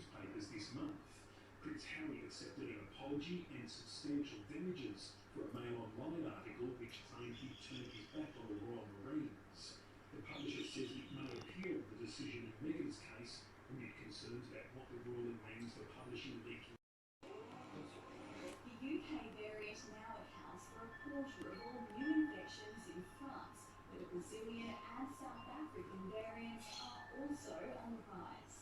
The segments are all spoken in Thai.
newspapers this month. Prince Harry accepted an apology and substantial damages for a Mail Online article which claimed he turned his back on the Royal Marines. The publisher says it may appeal the decision in Meghan's case amid concerns about what the ruling means for publishing leaking. The UK variant now accounts for a quarter of all new infections in France, but the Brazilian and South African variants are also on the rise.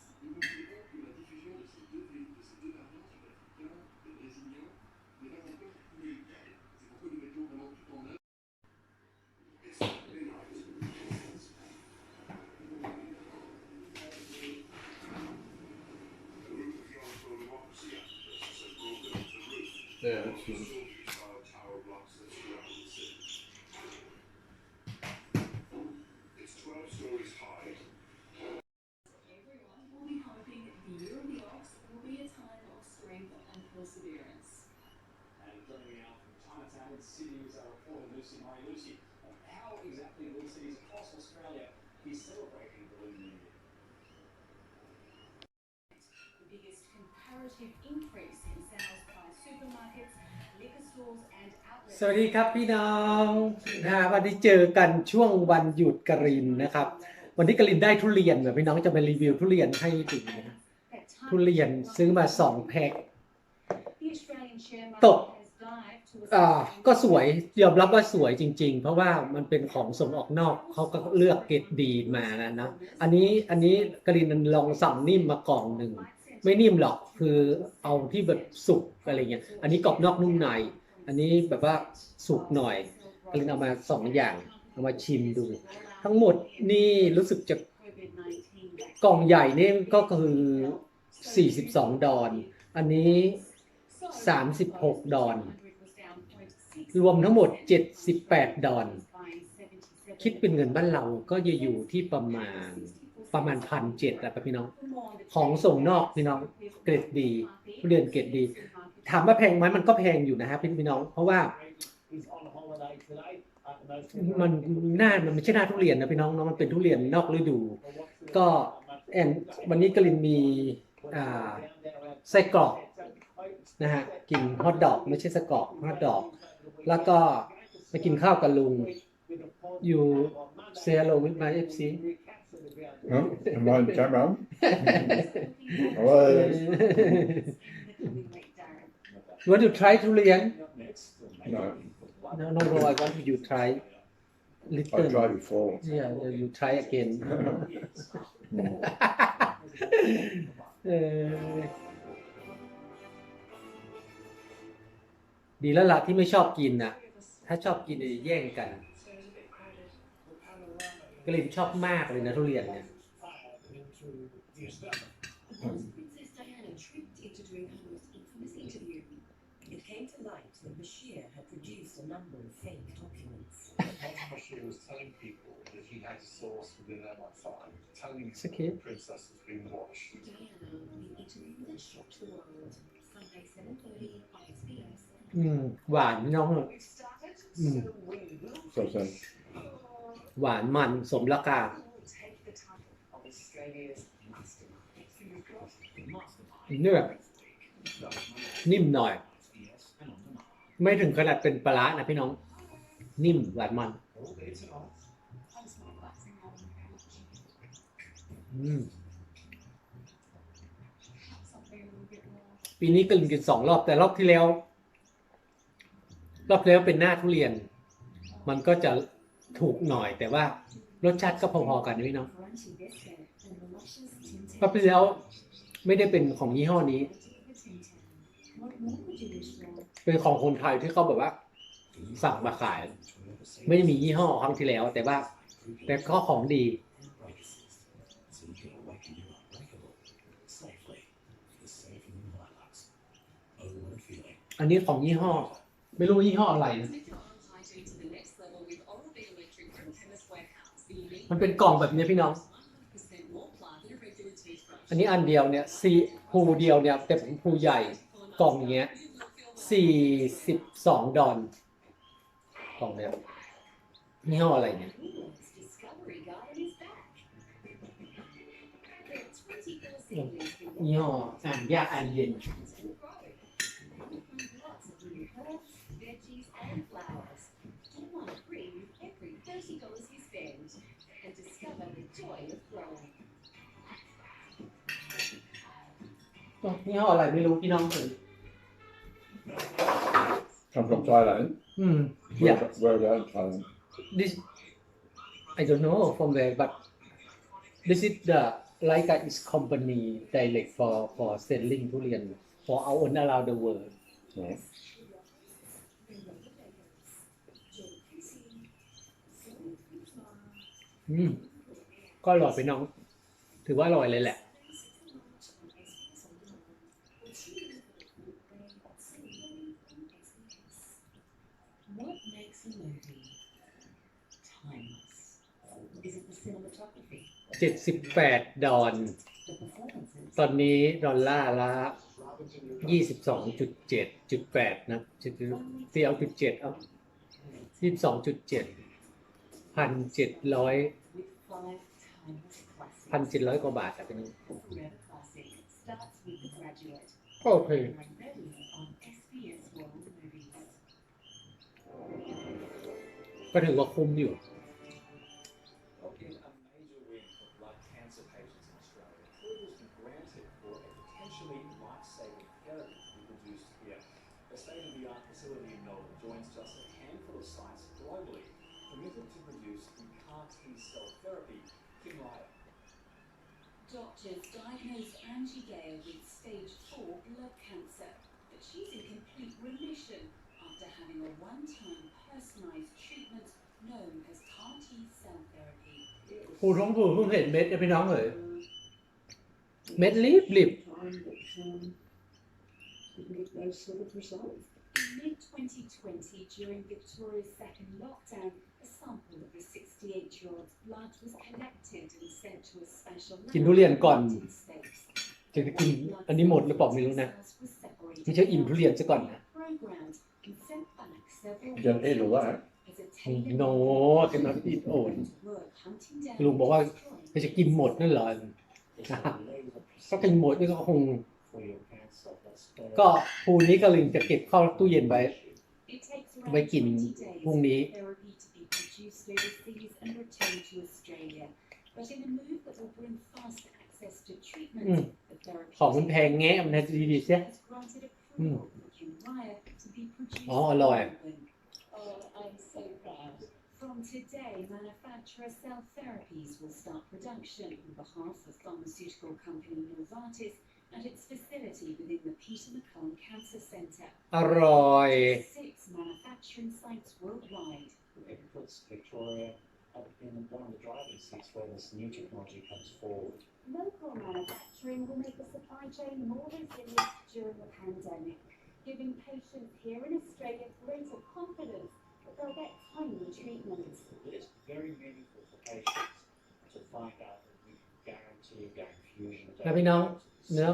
สวัสดีครับพี่น้องนะวันนี้เจอกันช่วงวันหยุดกรินนะครับ วันนี้กรินได้ทุเรียนเหมือนพี่น้องจะไปรีวิวทุเรียนให้ดูนะทุเรียนซื้อมาสองแพ็คตกอ่าก็สวยยอมรับว่าสวยจริงๆ เพราะว่ามันเป็นของส่งออกนอกเขาก็เลือกเกรดดีมา้วนะอันนี้อันนี้กรินลองสั่งนิ่มมากล่องหนึ่งไม่นิ่มหรอกคือเอาที่แบบสุกอะไรเงี้ยอันนี้กรอบนอกนุ่มใน อันนี้แบบว่าสุกหน่อยก็เลยเอามาสองอย่าง เอามาชิมดู ทั้งหมดนี่รู้สึกจะกล่องใหญ่นี่ก็คือ42ดอนอันนี้ 36ดอน รวมทั้งหมด 78ดอน คิดเป็นเงินบ้านเราก็จะอยู่ที่ประมาณประมาณพันเจ็ดอะครับพี่น้อง ของส่งนอกพี่น้องเกรดดีเรือนเกรดดี ถามว่าแพงไหมมันก็แพงอยู่นะครับพี่น้อง เพราะว่ามันหน้ามันไม่ใช่หน้าทุเรียนนะพี่น้องเนาะมันเป็นทุเรียนนอกฤดู ก็แอนวันนี้กลินมีไส้กรอกนะฮะกินฮอทดอกไม่ใช่ไส้กรอกฮอทดอก แล้วก็ไปกินข้าวกับลุงอยู่เซียโลวิทมาเอฟซี No, I'm on time around. Hello. You want to try ทุเรียน No, No no no I want you try I little tried before. yeah yeah, you try again เออดีแล้วล่ะที่ไม่ชอบกินนะถ้าชอบกินเนี่ยแย่งกันกลิ่นชอบมากเลยนะ ทุเรียนเนี่ยสักคอืมหวานน้องอืมสดใสหวานมันสมราคาเนื้อนิ่มหน่อย ไม่ถึงขนาดเป็นปลาะนะพี่น้อง นิ่มหวานมัน ปีนี้กลืนกินสองรอบแต่รอบที่แล้ว รอบแล้วเป็นหน้าทุเรียน มันก็จะถูกหน่อยแต่ว่ารสชาติก็พอๆกันพี่น้องก็ไปแล้วไม่ได้เป็นของยี่ห้อนี้ เป็นของคนไทยที่เขาแบบว่า สั่งมาขาย ไม่ได้มียี่ห้อครั้งที่แล้วแต่ว่า แต่ก็ของดี อันนี้ของยี่ห้อ ไม่รู้ยี่ห้ออะไรนะมันเป็นกล่องแบบนี้พี่น้อง อันนี้อันเดียวเนี่ยสีภูเดียวเนี่ยแต่ผมภูใหญ่กล่องเงี้ยสี่สิบสองดอลกล่องเนี้ยนี่ห้ออะไรเนี่ยนี่ห้ออ่านยากอ่านเย็นนี่ห้ออะไรไม่รู้พี่น้องถือ c ำสม f r อ m t h a i อืม Where, yeah. where i that i d this I don't know from where but this is the like is company direct for for selling ทุเรียน for our own around the world อืมก็อร่อยไปน้อง ถือว่าอร่อยเลยแหละ78 ดอน ตอนนี้ดอลลาร์ละ22.7.8นะจดุที่เอาจุดเจ็ดเอา22.7เจ็ดร้อยกว่าบาทอะเป็นโอเคก็ถือว่าคุ้มอยู่ diagnosed Angie Gale with stage 4 blood cancer, but she's in complete remission after having a one-time personalised treatment known as CAR T cell therapy. ผูท้องผูเพิ่งเห็นเม็ดเนี่ยพี่น้องเอ๋ยเม็ดรีบรีบ Make no In mid 2020, during Victoria's second lockdown, a sample of the 68 year old's blood was collected and sent to a special lab. จะกินอันนี้หมดหรือเปล่าไม่รู้นะไี่จะอิ่มทุเรียนซะก่อนนะยังไม่รู้ว่าโน้จนนอนอิดโอนลุงบอกว่าจะกินหมดนั่นเหรอถ้ากินหมดนี่ก็คงก็ปูนี้ก็ลิงจะเก็บเข้าตู้เย็นไปไปกินพรุ่งนี้ของมันแพงแง่มันจะดีดีเสีย อ๋อ อร่อย อร่อย in one of the driving seats where this new technology comes forward. Local manufacturing will make the supply chain more resilient during the pandemic, giving patients here in Australia greater confidence that they'll get timely treatment. It is very meaningful for patients to find out that we can guarantee that infusion. Và vì nó nếu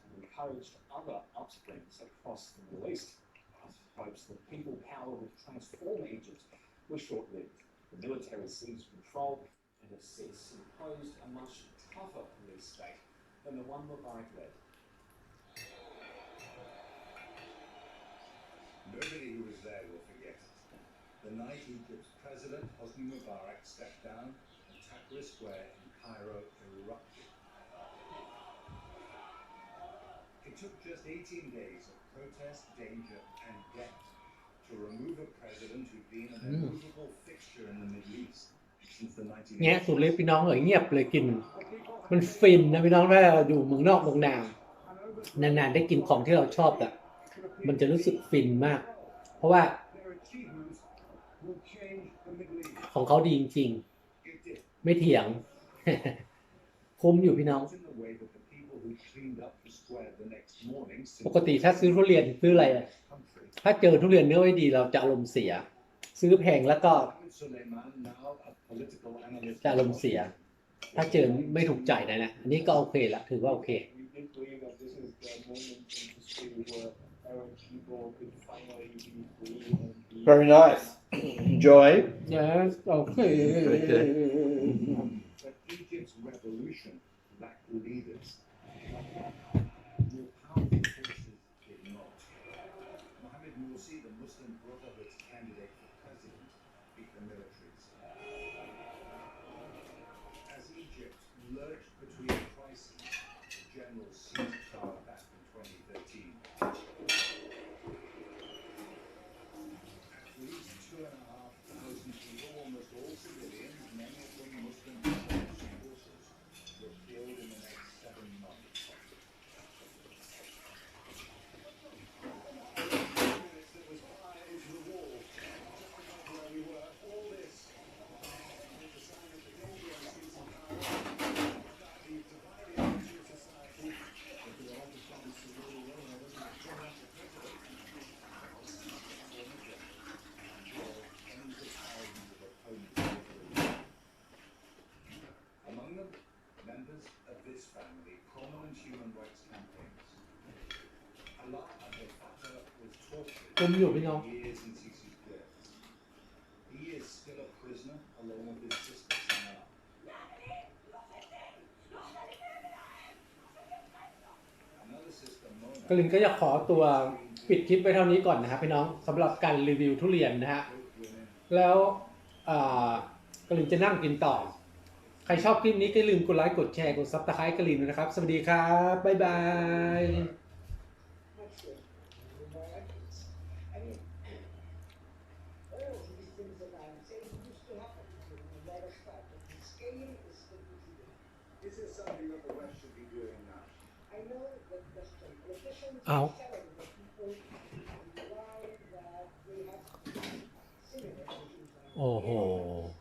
encouraged other upsprings across the Middle East. Hopes that people power would transform Egypt were short lived. The military seized control, and the imposed a much tougher police state than the one Mubarak led. Nobody who was there will forget it. The night Egypt's president, Hosni Mubarak, stepped down, and Tahrir Square in Cairo erupted. took just 18 days of protest, danger, and debt to remove a president who'd been an immovable fixture in the Middle East เ i ี c ยสุดเลยพี่น้องเอ๋ยเงียบเลยกิน มันฟินนะพี่น้องถ้าเราอยู่เมืองนอกเมืองนานานๆได้กินของที่เราชอบอะมันจะรู้สึกฟินมาก เพราะว่าของเขาดีจริงๆ ไม่เถียงคุ้มอยู่พี่น้องปกติถ้าซื้อทุเรียนซื้ออะไรถ้าเจอทุเรียนเนื้อไม่ดี เราจะอารมณ์เสีย ซื้อแพงแล้วก็ จะอารมณ์เสีย ถ้าเจอไม่ถูกใจนะนะอันนี้ก็โอเคละถือว่าโอเค very nice enjoy yes okay okay จมอยู่พี่น้องกลินก็จะขอตัวปิดคลิปไปเท่านี้ก่อนนะครับพี่น้องสำหรับการรีวิวทุเรียนนะฮะแล้วกลินจะนั่งกินต่อ ใครชอบคลิปนี้ก็ลืมกดไลค์กดแชร์กดซับสไครต์กลินนะครับ สวัสดีครับบ๊ายบาย Scaling Oh. This oh. is something that the West should be doing now. I know that the the people why that they have